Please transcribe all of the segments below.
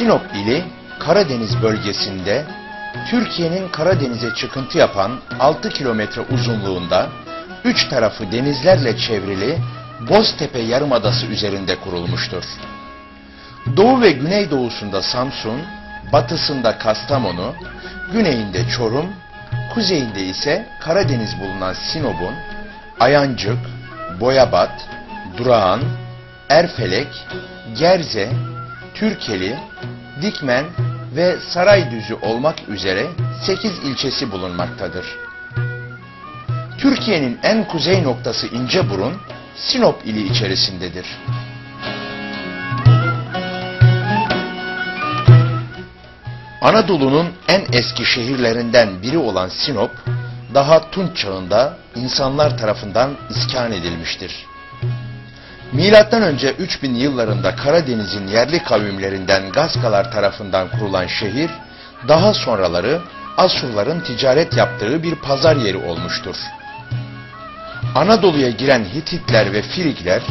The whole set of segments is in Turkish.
Sinop ili Karadeniz bölgesinde Türkiye'nin Karadeniz'e çıkıntı yapan 6 kilometre uzunluğunda üç tarafı denizlerle çevrili Boztepe Yarımadası üzerinde kurulmuştur. Doğu ve güneydoğusunda Samsun, batısında Kastamonu, güneyinde Çorum, kuzeyinde ise Karadeniz bulunan Sinop'un Ayancık, Boyabat, Durağan, Erfelek, Gerze, Türkeli, Dikmen ve Saraydüzü olmak üzere 8 ilçesi bulunmaktadır. Türkiye'nin en kuzey noktası İnceburun, Sinop ili içerisindedir. Anadolu'nun en eski şehirlerinden biri olan Sinop, daha Tunç çağında insanlar tarafından iskan edilmiştir. Milattan önce 3000 yıllarında Karadeniz'in yerli kavimlerinden Gaskalar tarafından kurulan şehir, daha sonraları Asurların ticaret yaptığı bir pazar yeri olmuştur. Anadolu'ya giren Hititler ve Frigler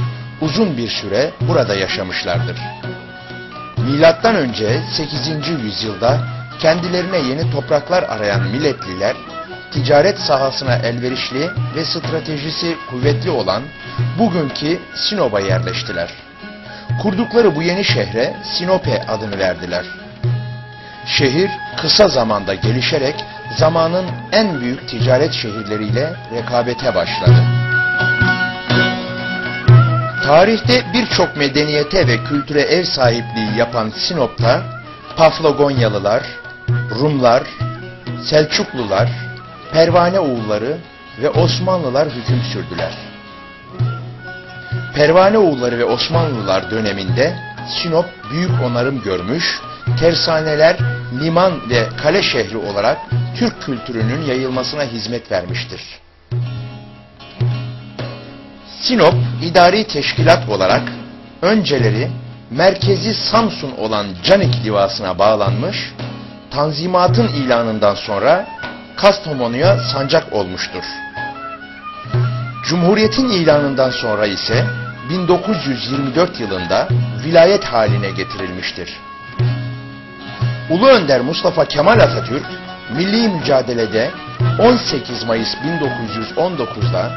uzun bir süre burada yaşamışlardır. Milattan önce 8. yüzyılda kendilerine yeni topraklar arayan milletliler, ticaret sahasına elverişli ve stratejisi kuvvetli olan bugünkü Sinop'a yerleştiler. Kurdukları bu yeni şehre Sinope adını verdiler. Şehir kısa zamanda gelişerek zamanın en büyük ticaret şehirleriyle rekabete başladı. Tarihte birçok medeniyete ve kültüre ev sahipliği yapan Sinop'ta Paflagonyalılar, Rumlar, Selçuklular, Pervane oğulları ve Osmanlılar hüküm sürdüler. Pervane oğulları ve Osmanlılar döneminde Sinop büyük onarım görmüş, tersaneler, liman ve kale şehri olarak Türk kültürünün yayılmasına hizmet vermiştir. Sinop idari teşkilat olarak önceleri merkezi Samsun olan Canik Divası'na bağlanmış, Tanzimat'ın ilanından sonra Kastamonu'ya sancak olmuştur. Cumhuriyetin ilanından sonra ise 1924 yılında vilayet haline getirilmiştir. Ulu Önder Mustafa Kemal Atatürk milli mücadelede 18 Mayıs 1919'da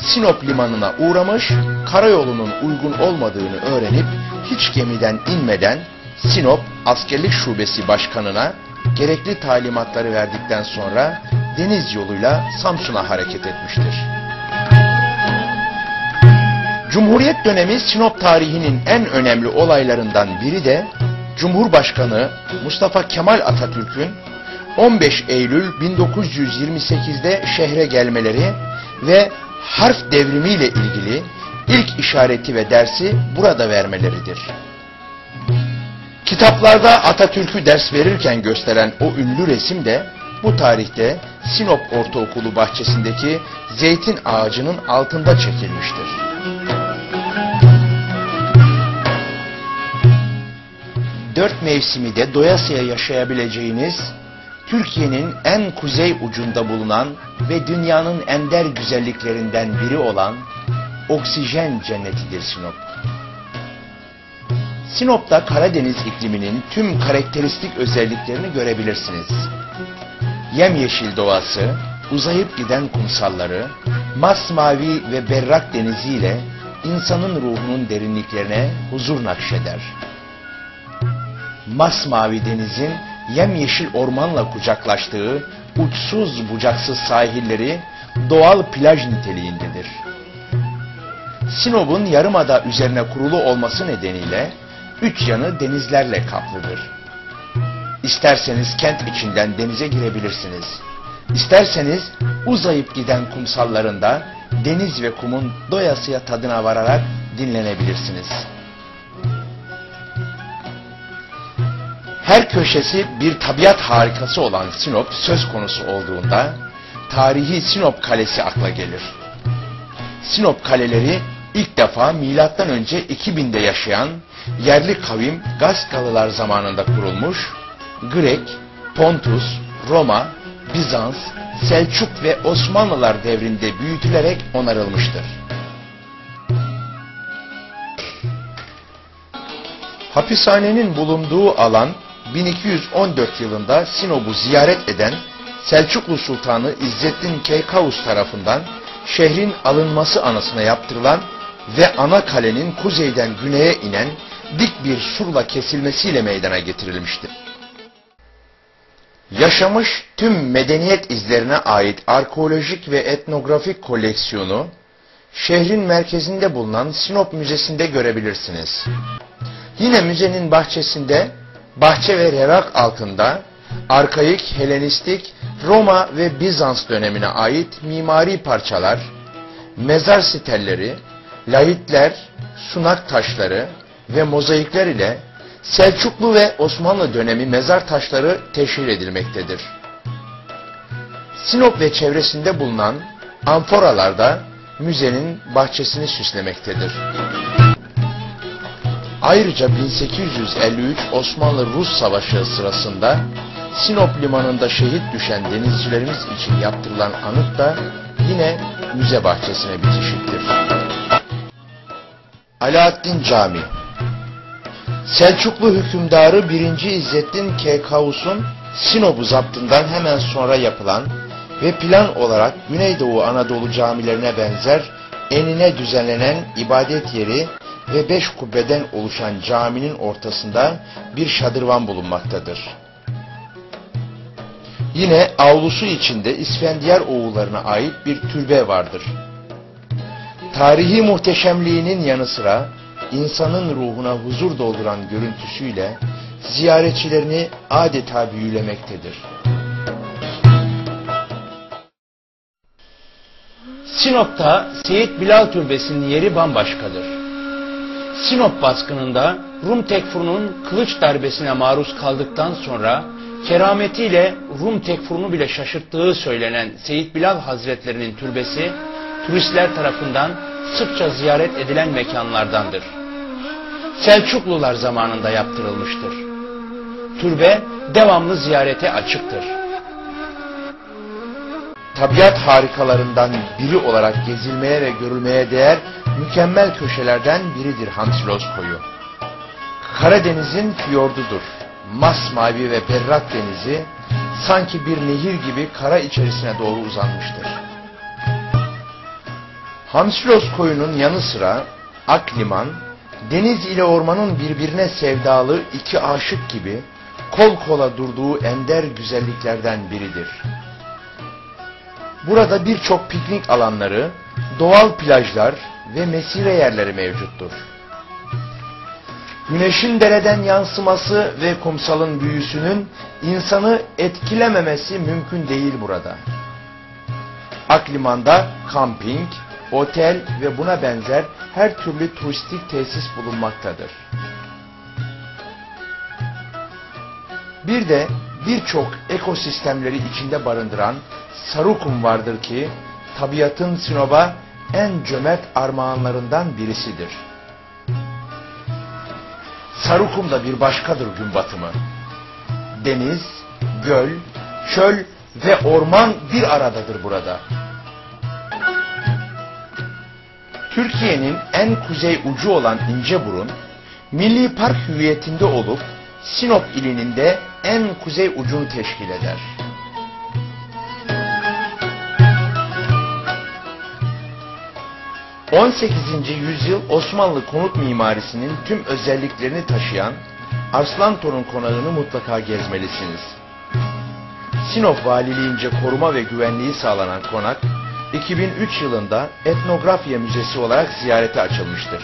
Sinop limanına uğramış, karayolunun uygun olmadığını öğrenip hiç gemiden inmeden Sinop Askerlik Şubesi Başkanı'na gerekli talimatları verdikten sonra deniz yoluyla Samsun'a hareket etmiştir. Cumhuriyet dönemi Sinop tarihinin en önemli olaylarından biri de Cumhurbaşkanı Mustafa Kemal Atatürk'ün 15 Eylül 1928'de şehre gelmeleri ve harf devrimiyle ilgili ilk işareti ve dersi burada vermeleridir. Kitaplarda Atatürk'ü ders verirken gösteren o ünlü resim de bu tarihte Sinop Ortaokulu bahçesindeki zeytin ağacının altında çekilmiştir. Dört mevsimi de doyasıya yaşayabileceğiniz Türkiye'nin en kuzey ucunda bulunan ve dünyanın ender güzelliklerinden biri olan oksijen cennetidir Sinop. Sinop'ta Karadeniz ikliminin tüm karakteristik özelliklerini görebilirsiniz. Yemyeşil doğası, uzayıp giden kumsalları, masmavi ve berrak deniziyle insanın ruhunun derinliklerine huzur nakşeder. Masmavi denizin yemyeşil ormanla kucaklaştığı uçsuz bucaksız sahilleri doğal plaj niteliğindedir. Sinop'un yarımada üzerine kurulu olması nedeniyle üç yanı denizlerle kaplıdır. İsterseniz kent içinden denize girebilirsiniz. İsterseniz uzayıp giden kumsallarında deniz ve kumun doyasıya tadına vararak dinlenebilirsiniz. Her köşesi bir tabiat harikası olan Sinop söz konusu olduğunda tarihi Sinop Kalesi akla gelir. Sinop kaleleri ilk defa milattan önce 2000'de yaşayan yerli kavim Gaskalılar zamanında kurulmuş, Grek, Pontus, Roma, Bizans, Selçuk ve Osmanlılar devrinde büyütülerek onarılmıştır. Hapishanenin bulunduğu alan 1214 yılında Sinop'u ziyaret eden Selçuklu Sultanı İzzettin Keykavus tarafından şehrin alınması anısına yaptırılan ve ana kalenin kuzeyden güneye inen dik bir surla kesilmesiyle meydana getirilmiştir. Yaşamış tüm medeniyet izlerine ait arkeolojik ve etnografik koleksiyonu şehrin merkezinde bulunan Sinop Müzesi'nde görebilirsiniz. Yine müzenin bahçesinde bahçe ve revak altında arkaik, Helenistik, Roma ve Bizans dönemine ait mimari parçalar, mezar sitelleri, lahitler, sunak taşları ve mozaikler ile Selçuklu ve Osmanlı dönemi mezar taşları teşhir edilmektedir. Sinop ve çevresinde bulunan amforalarda müzenin bahçesini süslemektedir. Ayrıca 1853 Osmanlı-Rus Savaşı sırasında Sinop limanında şehit düşen denizcilerimiz için yaptırılan anıt da yine müze bahçesine bitişiktir. Alaaddin Camii Selçuklu hükümdarı 1. İzzettin Keykavus'un Sinop'u zaptından hemen sonra yapılan ve plan olarak Güneydoğu Anadolu camilerine benzer enine düzenlenen ibadet yeri ve beş kubbeden oluşan caminin ortasında bir şadırvan bulunmaktadır. Yine avlusu içinde İsfendiyar oğullarına ait bir türbe vardır. Tarihi muhteşemliğinin yanı sıra insanın ruhuna huzur dolduran görüntüsüyle ziyaretçilerini adeta büyülemektedir. Sinop'ta Seyit Bilal Türbesi'nin yeri bambaşkadır. Sinop baskınında Rum tekfurunun kılıç darbesine maruz kaldıktan sonra kerametiyle Rum tekfurunu bile şaşırttığı söylenen Seyit Bilal Hazretlerinin türbesi turistler tarafından sıkça ziyaret edilen mekanlardandır. Selçuklular zamanında yaptırılmıştır. Türbe devamlı ziyarete açıktır. Tabiat harikalarından biri olarak gezilmeye ve görülmeye değer mükemmel köşelerden biridir Hansilos koyu. Karadeniz'in fiyordudur. Masmavi ve berrak denizi sanki bir nehir gibi kara içerisine doğru uzanmıştır. Hamsilos koyunun yanı sıra Akliman, deniz ile ormanın birbirine sevdalı iki aşık gibi kol kola durduğu ender güzelliklerden biridir. Burada birçok piknik alanları, doğal plajlar ve mesire yerleri mevcuttur. Güneşin dereden yansıması ve kumsalın büyüsünün insanı etkilememesi mümkün değil burada. Akliman'da kamping, otel ve buna benzer her türlü turistik tesis bulunmaktadır. Bir de birçok ekosistemleri içinde barındıran Sarukum vardır ki tabiatın Sinop'a en cömert armağanlarından birisidir. Sarukum da bir başkadır gün batımı. Deniz, göl, çöl ve orman bir aradadır burada. Türkiye'nin en kuzey ucu olan İnceburun, milli park hüviyetinde olup Sinop ilinin de en kuzey ucunu teşkil eder. ...18. yüzyıl Osmanlı konut mimarisinin tüm özelliklerini taşıyan... ...Arslantor'un konağını mutlaka gezmelisiniz. Sinop Valiliğince koruma ve güvenliği sağlanan konak... 2003 yılında Etnografya Müzesi olarak ziyarete açılmıştır.